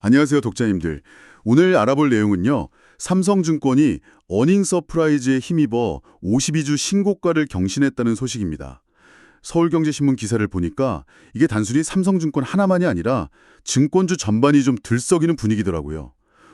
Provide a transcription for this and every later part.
안녕하세요, 독자님들. 오늘 알아볼 내용은요. 삼성증권이 어닝 서프라이즈에 힘입어 52주 신고가를 경신했다는 소식입니다. 서울경제신문 기사를 보니까 이게 단순히 삼성증권 하나만이 아니라 증권주 전반이 좀 들썩이는 분위기더라고요.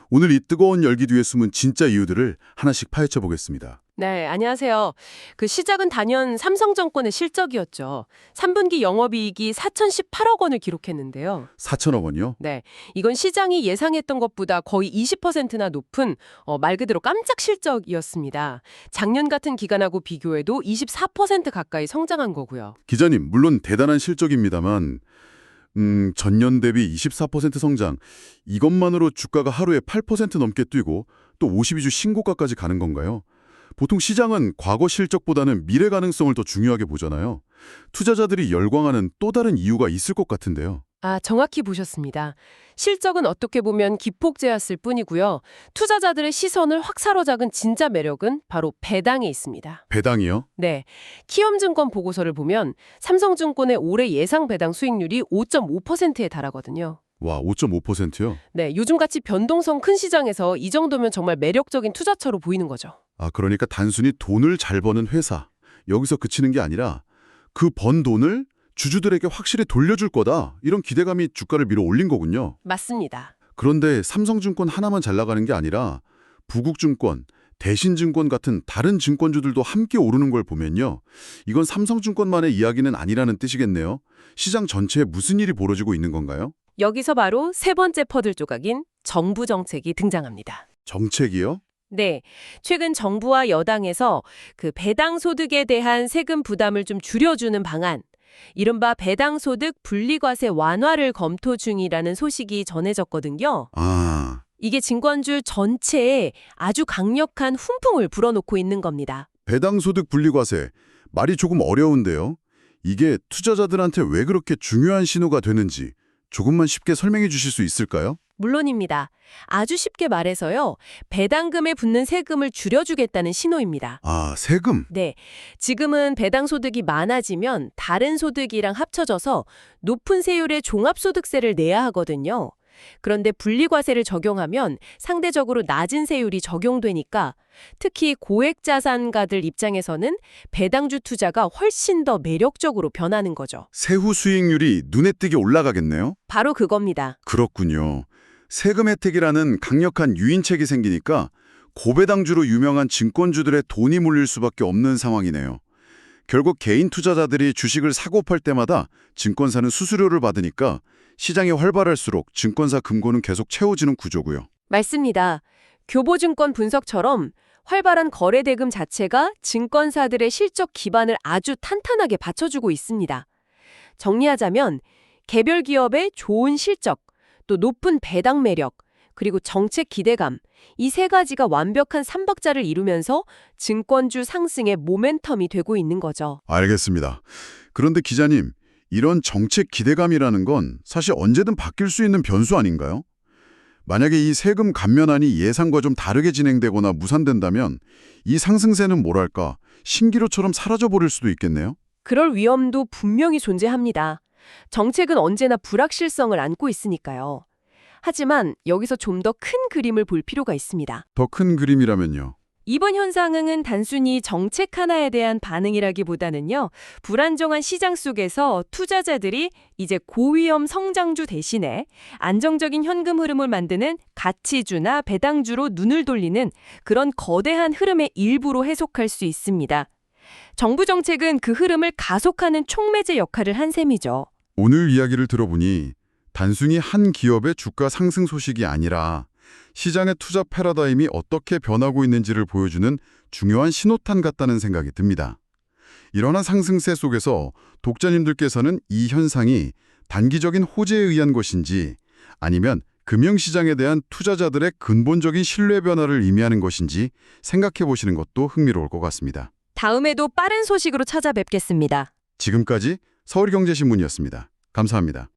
오늘 이 뜨거운 열기 뒤에 숨은 진짜 이유들을 하나씩 파헤쳐 보겠습니다. 네, 안녕하세요. 그 시작은 단연 삼성 정권의 실적이었죠. 3분기 영업이익이 4,018억 원을 기록했는데요. 4천억 원이요? 네, 이건 시장이 예상했던 것보다 거의 20%나 높은 어, 말 그대로 깜짝 실적이었습니다. 작년 같은 기간하고 비교해도 24% 가까이 성장한 거고요. 기자님, 물론 대단한 실적입니다만 음, 전년 대비 24% 성장. 이것만으로 주가가 하루에 8% 넘게 뛰고 또 52주 신고가까지 가는 건가요? 보통 시장은 과거 실적보다는 미래 가능성을 더 중요하게 보잖아요. 투자자들이 열광하는 또 다른 이유가 있을 것 같은데요. 아, 정확히 보셨습니다. 실적은 어떻게 보면 기폭제였을 뿐이고요. 투자자들의 시선을 확 사로잡은 진짜 매력은 바로 배당에 있습니다. 배당이요? 네. 키움증권 보고서를 보면 삼성증권의 올해 예상 배당 수익률이 5.5%에 달하거든요. 와, 5.5%요? 네, 요즘같이 변동성 큰 시장에서 이 정도면 정말 매력적인 투자처로 보이는 거죠. 아, 그러니까 단순히 돈을 잘 버는 회사. 여기서 그치는 게 아니라 그 번 돈을 주주들에게 확실히 돌려줄 거다. 이런 기대감이 주가를 밀어 올린 거군요. 맞습니다. 그런데 삼성증권 하나만 잘 나가는 게 아니라 부국증권, 대신증권 같은 다른 증권주들도 함께 오르는 걸 보면요. 이건 삼성증권만의 이야기는 아니라는 뜻이겠네요. 시장 전체에 무슨 일이 벌어지고 있는 건가요? 여기서 바로 세 번째 퍼즐 조각인 정부 정책이 등장합니다. 정책이요? 네. 최근 정부와 여당에서 그 배당 소득에 대한 세금 부담을 좀 줄여주는 방안, 이른바 배당 소득 분리과세 완화를 검토 중이라는 소식이 전해졌거든요. 아, 이게 증권주 전체에 아주 강력한 훈풍을 불어놓고 있는 겁니다. 배당 소득 분리과세. 말이 조금 어려운데요. 이게 투자자들한테 왜 그렇게 중요한 신호가 되는지 조금만 쉽게 설명해 주실 수 있을까요? 물론입니다. 아주 쉽게 말해서요. 배당금에 붙는 세금을 줄여주겠다는 신호입니다. 아, 세금. 네. 지금은 배당 소득이 많아지면 다른 소득이랑 합쳐져서 높은 세율의 종합소득세를 내야 하거든요. 그런데 분리과세를 적용하면 상대적으로 낮은 세율이 적용되니까 특히 고액 자산가들 입장에서는 배당주 투자가 훨씬 더 매력적으로 변하는 거죠. 세후 수익률이 눈에 띄게 올라가겠네요. 바로 그겁니다. 그렇군요. 세금 혜택이라는 강력한 유인책이 생기니까 고배당주로 유명한 증권주들의 돈이 몰릴 수밖에 없는 상황이네요. 결국 개인 투자자들이 주식을 사고 팔 때마다 증권사는 수수료를 받으니까 시장이 활발할수록 증권사 금고는 계속 채워지는 구조고요. 맞습니다. 교보증권 분석처럼 활발한 거래 대금 자체가 증권사들의 실적 기반을 아주 탄탄하게 받쳐주고 있습니다. 정리하자면 개별 기업의 좋은 실적, 또 높은 배당 매력, 그리고 정책 기대감, 이 세 가지가 완벽한 삼박자를 이루면서 증권주 상승의 모멘텀이 되고 있는 거죠. 알겠습니다. 그런데 기자님, 이런 정책 기대감이라는 건 사실 언제든 바뀔 수 있는 변수 아닌가요? 만약에 이 세금 감면안이 예상과 좀 다르게 진행되거나 무산된다면 이 상승세는 뭐랄까 신기루처럼 사라져버릴 수도 있겠네요. 그럴 위험도 분명히 존재합니다. 정책은 언제나 불확실성을 안고 있으니까요. 하지만 여기서 좀 더 큰 그림을 볼 필요가 있습니다. 더 큰 그림이라면요. 이번 현상은 단순히 정책 하나에 대한 반응이라기보다는요, 불안정한 시장 속에서 투자자들이 이제 고위험 성장주 대신에 안정적인 현금 흐름을 만드는 가치주나 배당주로 눈을 돌리는 그런 거대한 흐름의 일부로 해석할 수 있습니다. 정부 정책은 그 흐름을 가속하는 촉매제 역할을 한 셈이죠. 오늘 이야기를 들어보니 단순히 한 기업의 주가 상승 소식이 아니라 시장의 투자 패러다임이 어떻게 변하고 있는지를 보여주는 중요한 신호탄 같다는 생각이 듭니다. 일어난 상승세 속에서 독자님들께서는 이 현상이 단기적인 호재에 의한 것인지 아니면 금융시장에 대한 투자자들의 근본적인 신뢰 변화를 의미하는 것인지 생각해 보시는 것도 흥미로울 것 같습니다. 다음에도 빠른 소식으로 찾아뵙겠습니다. 지금까지 서울경제신문이었습니다. 감사합니다.